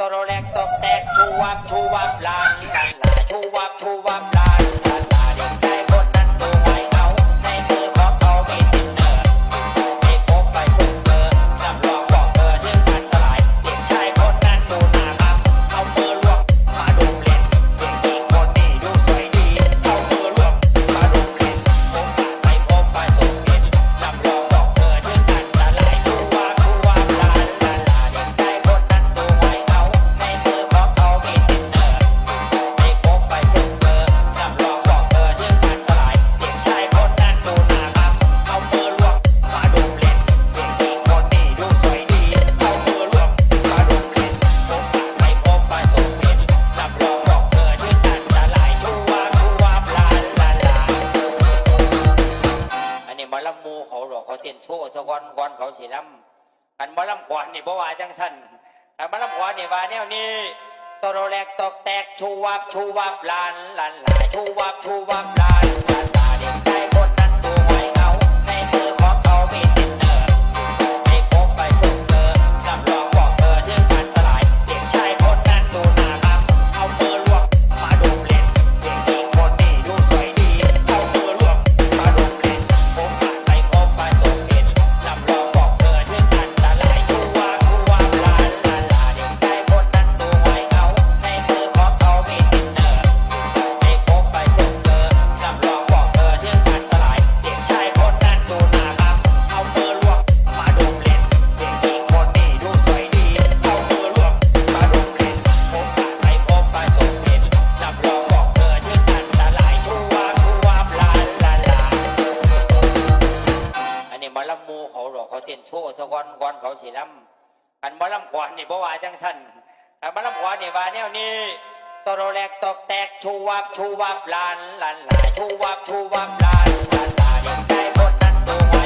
ตโรแรกตบแตกชูวับชูวับลา นโซ่สะกอนก่อนเขาสีลำอันมาล้ำขวานนี่บ่ว่าจังสันอันมาล้ำขวานนี่ว่าแนวนี้ตโรแรกตอกแตกชูวับชูวับลานลานลายชูวับชูวับ นโซ่สะกอนกอนเขาสีลำอันมะลำขวานนี่เพราว่าจังสันอันมะลำขวานนี่วาแนวนี่ตโรแรกตอกแตกชูวับชูวับลานลานลายชูวับชูวับลานลานลานยังใจคนนั้นตัว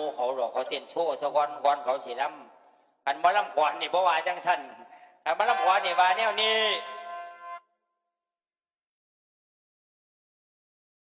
ูเขาหรอกเขาเต้นโชว์สะกอนก่อนเขาสีลำกันมะลำขวานนี่บ่ว่าจังสันกันมะลำขวานนี่ว่าแนวนี้